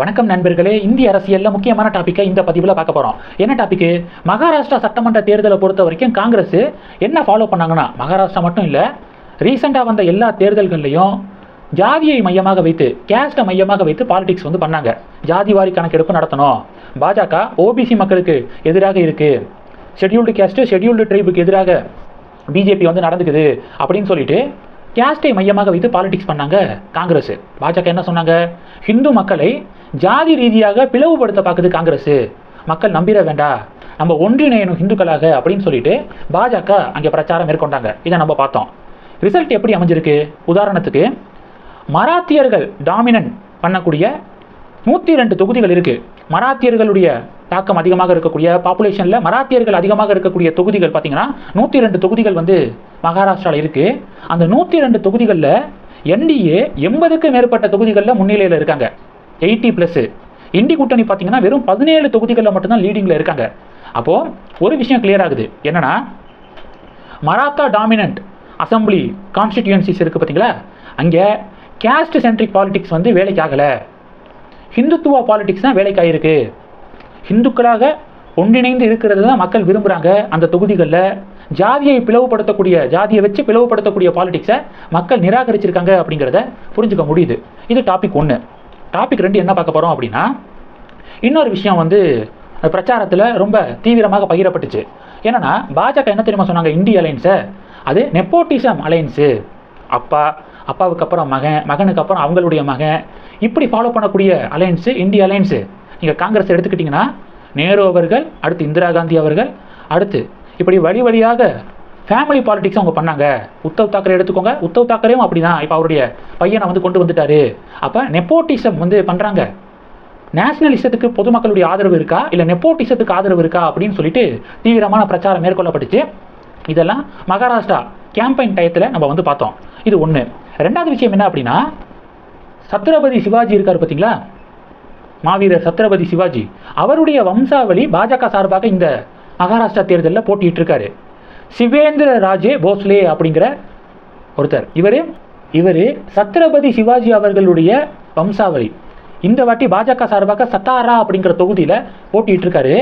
வணக்கம் நண்பர்களே இந்திய அரசியலில் முக்கியமான டாப்பிக்கை இந்த பதிவில் பார்க்க போகிறோம் என்ன டாப்பிக்கு மகாராஷ்டிரா சட்டமன்ற தேர்தலை பொறுத்த வரைக்கும் காங்கிரஸ் என்ன ஃபாலோ பண்ணாங்கன்னா மகாராஷ்டிரா மட்டும் இல்லை ரீசெண்டாக வந்த எல்லா தேர்தல்கள்லையும் ஜாதியை மையமாக வைத்து கேஸ்ட்டை மையமாக வைத்து பாலிடிக்ஸ் வந்து பண்ணாங்க. ஜாதி வாரி கணக்கெடுப்பு நடத்தணும். பாஜக ஓபிசி மக்களுக்கு எதிராக இருக்குது ஷெட்யூல்டு கேஸ்ட்டு ஷெட்யூல்டு ட்ரைபுக்கு எதிராக பிஜேபி வந்து நடந்துக்குது அப்படின்னு சொல்லிட்டு கேஸ்டை மையமாக வைத்து பாலிடிக்ஸ் பண்ணாங்க காங்கிரஸ். பாஜக என்ன சொன்னாங்க? ஹிந்து மக்களை ஜாதி ரீதியாக பிளவுபடுத்த பார்க்குது காங்கிரஸ். மக்கள் நம்பிட வேண்டாம் நம்ம ஒன்றிணையணும் ஹிந்துக்களாக அப்படின்னு சொல்லிட்டு பாஜக அங்கே பிரச்சாரம் மேற்கொண்டாங்க. இதை நம்ம பார்த்தோம். ரிசல்ட் எப்படி அமைஞ்சிருக்கு? உதாரணத்துக்கு மராத்தியர்கள் டாமினன்ட் பண்ணக்கூடிய நூற்றி ரெண்டு தொகுதிகள் இருக்கு. மராத்தியர்களுடைய தாக்கம் அதிகமாக இருக்கக்கூடிய பாப்புலேஷனில் மராத்தியர்கள் அதிகமாக இருக்கக்கூடிய தொகுதிகள் பார்த்தீங்கன்னா நூற்றி ரெண்டு தொகுதிகள் வந்து மகாராஷ்டிராவில் இருக்கு. அந்த நூற்றி ரெண்டு தொகுதிகளில் என்டிஏ எண்பதுக்கு மேற்பட்ட தொகுதிகளில் முன்னிலையில் இருக்காங்க. எயிட்டி ப்ளஸ் இண்டி கூட்டணி பார்த்தீங்கன்னா வெறும் பதினேழு தொகுதிகளில் மட்டும்தான் லீடிங்கில் இருக்காங்க. அப்போது ஒரு விஷயம் கிளியர் ஆகுது. என்னன்னா மராத்தா டாமினன்ட் அசம்பிளி கான்ஸ்டிடியூன்சிஸ் இருக்குது பார்த்தீங்களா? அங்கே கேஸ்ட் சென்ட்ரிக் பாலிடிக்ஸ் வந்து வேலைக்கு ஆகலை ஹிந்துத்துவா பாலிடிக்ஸ் தான் வேலைக்கு ஆகிருக்கு ஹிந்துக்களாக ஒன்றிணைந்து இருக்கிறது தான் மக்கள் விரும்புகிறாங்க அந்த தொகுதிகளில். ஜாதியை பிளவுபடுத்தக்கூடிய ஜாதியை வச்சு பிளவுபடுத்தக்கூடிய பாலிடிக்ஸை மக்கள் நிராகரிச்சிருக்காங்க அப்படிங்கிறத புரிஞ்சுக்க முடியுது. இது டாபிக் ஒன்று டாபிக் ரெண்டு என்ன பார்க்க போகிறோம் அப்படின்னா இன்னொரு விஷயம் வந்து பிரச்சாரத்தில் ரொம்ப தீவிரமாக பகிரப்பட்டுச்சு. என்னென்னா பாஜக என்ன தெரியுமா சொன்னாங்க? இந்திய அலைன்ஸை? அது நெப்போட்டிசம் அலைன்ஸு அப்பா அப்பாவுக்கு அப்புறம் மகன் மகனுக்கு அப்புறம் அவங்களுடைய மகன். இப்படி ஃபாலோ பண்ணக்கூடிய அலைன்ஸு இந்திய அலைன்ஸு நீங்கள் காங்கிரஸ் எடுத்துக்கிட்டிங்கன்னா நேரு அவர்கள் அடுத்து இந்திரா காந்தி அவர்கள் அடுத்து இப்படி வழி வழியாக ஃபேமிலி பாலிடிக்ஸ் அவங்க பண்ணாங்க. உத்தவ் தாக்கரே எடுத்துக்கோங்க. உத்தவ் தாக்கரேவும் அப்படி தான் இப்போ அவருடைய பையனை வந்து கொண்டு வந்துட்டாரு. அப்போ நெப்போட்டிசம் வந்து பண்ணுறாங்க நேஷனலிசத்துக்கு பொதுமக்களுடைய ஆதரவு இருக்கா? இல்லை நெப்போட்டிசத்துக்கு ஆதரவு இருக்கா? அப்படின்னு சொல்லிட்டு தீவிரமான பிரச்சாரம் மேற்கொள்ளப்பட்டுச்சு. இதெல்லாம் மகாராஷ்டிரா கேம்பெயின் டயத்தில் நம்ம வந்து பார்த்தோம். இது ஒன்று ரெண்டாவது விஷயம் என்ன அப்படின்னா சத்ரபதி சிவாஜி இருக்கார் பார்த்தீங்களா? மாவீரர் சத்ரபதி சிவாஜி. அவருடைய வம்சாவளி பாஜக சார்பாக இந்த மகாராஷ்டிரா தேர்தலில் போட்டிட்டு இருக்காரு சிவேந்திர ராஜே போஸ்லே அப்படிங்கிற ஒருத்தர். இவர் இவர் சத்ரபதி சிவாஜி அவர்களுடைய வம்சாவளி. இந்த வாட்டி பாஜக சார்பாக சத்தாரா அப்படிங்கிற தொகுதியில் போட்டிட்டு இருக்காரு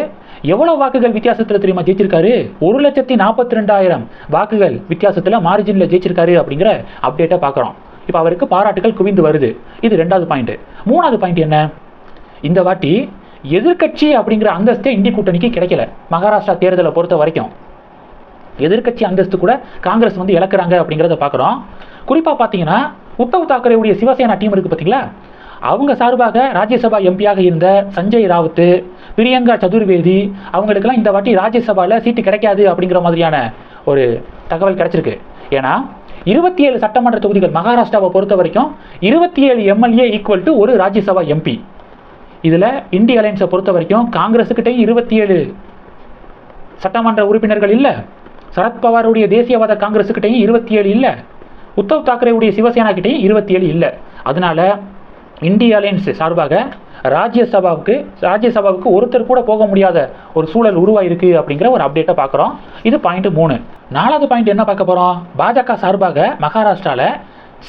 எவ்வளோ வாக்குகள் வித்தியாசத்தில் தெரியுமா ஜெயிச்சிருக்காரு? ஒரு லட்சத்தி நாற்பத்தி ரெண்டாயிரம் வாக்குகள் வித்தியாசத்தில் மார்ஜினில் ஜெயிச்சிருக்காரு அப்படிங்கிற அப்டேட்டை பார்க்குறோம் இப்போ அவருக்கு பாராட்டுகள் குவிந்து வருது. இது ரெண்டாவது பாயிண்ட் மூணாவது பாயிண்ட் என்ன? இந்த வாட்டி எதிர்க்கட்சி அப்படிங்கிற அந்தஸ்தே இந்திய கூட்டணிக்கு கிடைக்கல. மகாராஷ்டிரா தேர்தலை பொறுத்த வரைக்கும். எதிர்க்கட்சி அந்தஸ்து கூட காங்கிரஸ் வந்து இழக்கிறாங்க அப்படிங்கிறத பார்க்குறோம். குறிப்பாக பார்த்தீங்கன்னா உத்தவ் தாக்கரேவுடைய சிவசேனா டீம் இருக்குது பார்த்தீங்களா? அவங்க சார்பாக ராஜ்யசபா எம்பியாக இருந்த சஞ்சய் ராவுத்து பிரியங்கா சதுர்வேதி அவங்களுக்கெல்லாம் இந்த வாட்டி ராஜ்யசபாவில் சீட்டு கிடைக்காது அப்படிங்கிற மாதிரியான ஒரு தகவல் கிடைச்சிருக்கு. ஏன்னா இருபத்தி ஏழு சட்டமன்ற தொகுதிகள் மகாராஷ்டிராவை பொறுத்த வரைக்கும் இருபத்தி ஏழு எம்எல்ஏ ஈக்குவல் டு ஒரு ராஜ்யசபா எம்பி. இதில் இந்திய அலைன்ஸை பொறுத்த வரைக்கும் காங்கிரஸுக்கிட்டையும் இருபத்தி ஏழு சட்டமன்ற உறுப்பினர்கள் இல்லை. சரத்பவாருடைய தேசியவாத காங்கிரஸுக்கிட்டையும் இருபத்தி ஏழு இல்லை. உத்தவ் தாக்கரேவுடைய சிவசேனா கிட்டையும் இருபத்தி ஏழு இல்லை. அதனால இந்திய அலையன்ஸ் சார்பாக ராஜ்யசபாவுக்கு ராஜ்யசபாவுக்கு ஒருத்தர் கூட போக முடியாத ஒரு சூழல் உருவாயிருக்கு அப்படிங்கிற ஒரு அப்டேட்டை பார்க்குறோம் இது பாயிண்ட் மூணு. நாலாவது பாயிண்ட் என்ன பார்க்க போகிறோம் பாஜக சார்பாக மகாராஷ்டிராவில்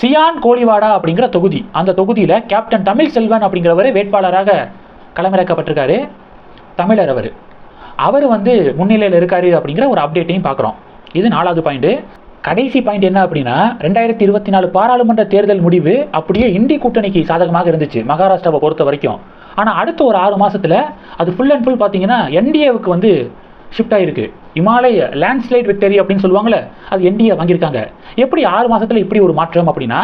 சியான் கோலிவாடா அப்படிங்கிற தொகுதி. அந்த தொகுதியில் கேப்டன் தமிழ் செல்வன் அப்படிங்கிறவர் வேட்பாளராக களமிறக்கப்பட்டிருக்காரு. தமிழர் அவர். அவர் வந்து முன்னிலையில் இருக்காரு அப்படிங்கிற ஒரு அப்டேட்டையும் பார்க்குறோம். இது நாலாவது பாயிண்ட்டு கடைசி பாயிண்ட் என்ன அப்படின்னா ரெண்டாயிரத்தி இருபத்தி நாலு பாராளுமன்ற தேர்தல் முடிவு அப்படியே இந்தி கூட்டணிக்கு சாதகமாக இருந்துச்சு மகாராஷ்டிராவை பொறுத்த வரைக்கும். ஆனால் அடுத்த ஒரு ஆறு மாதத்தில் அது ஃபுல் அண்ட் ஃபுல் பார்த்தீங்கன்னா என்டிஏவுக்கு வந்து ஷிஃப்ட் ஆகிருக்கு இமாலய லேண்ட்ஸ்லைட் விக்டரி அப்படின்னு சொல்லுவாங்கல்ல அது என்டிஏ வாங்கியிருக்காங்க. எப்படி ஆறு மாதத்தில் இப்படி ஒரு மாற்றம் அப்படின்னா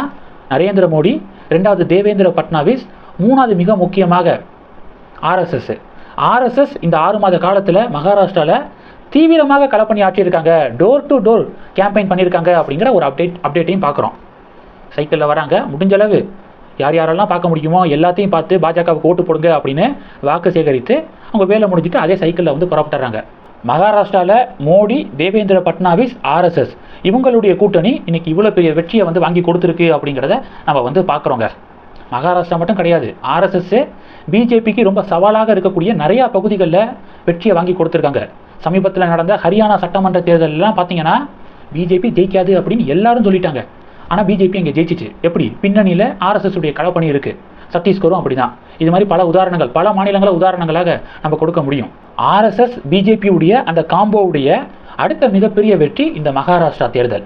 நரேந்திர மோடி ரெண்டாவது தேவேந்திர பட்னாவிஸ் மூணாவது மிக முக்கியமாக ஆர்எஸ்எஸ் ஆர்எஸ்எஸ் இந்த ஆறு மாத காலத்தில் மகாராஷ்டிராவில் தீவிரமாக களப்பணி ஆற்றியிருக்காங்க. டோர் டு டோர் கேம்பெயின் பண்ணியிருக்காங்க அப்படிங்கிற ஒரு அப்டேட் அப்டேட்டையும் பார்க்குறோம். சைக்கிளில் வராங்க. முடிஞ்ச அளவு யார் யாரெல்லாம் பார்க்க முடியுமோ எல்லாத்தையும் பார்த்து பாஜகவுக்கு ஓட்டு போடுங்க அப்படின்னு வாக்கு சேகரித்து அவங்க வேலை முடிஞ்சிட்டு அதே சைக்கிளில் வந்து புறப்பட்டுறாங்க. மகாராஷ்டிராவில் மோடி தேவேந்திர பட்னாவிஸ் ஆர்எஸ்எஸ் இவங்களுடைய கூட்டணி இன்னைக்கு இவ்வளோ பெரிய வெற்றியை வந்து வாங்கி கொடுத்துருக்கு அப்படிங்கிறத நம்ம வந்து பார்க்குறோங்க. மகாராஷ்டிரா மட்டும் கிடையாது. ஆர்எஸ்எஸ் பிஜேபிக்கு ரொம்ப சவாலாக இருக்கக்கூடிய நிறையா பகுதிகளில் வெற்றியை வாங்கி கொடுத்துருக்காங்க. சமீபத்தில் நடந்த ஹரியானா சட்டமன்ற தேர்தலெல்லாம் பார்த்தீங்கன்னா பிஜேபி ஜெயிக்காது அப்படின்னு எல்லாரும் சொல்லிட்டாங்க. ஆனால் பிஜேபி அங்கே ஜெயிச்சிச்சு. எப்படி? பின்னணியில் ஆர்எஸ்எஸ் உடைய களப்பணி இருக்குது சத்தீஸ்கரும் அப்படிதான். இது மாதிரி பல உதாரணங்கள் பல மாநிலங்களை உதாரணங்களாக நம்ம கொடுக்க முடியும். ஆர்எஸ்எஸ் பிஜேபியுடைய அந்த காம்போவுடைய அடுத்த மிகப்பெரிய வெற்றி இந்த மகாராஷ்டிரா தேர்தல்.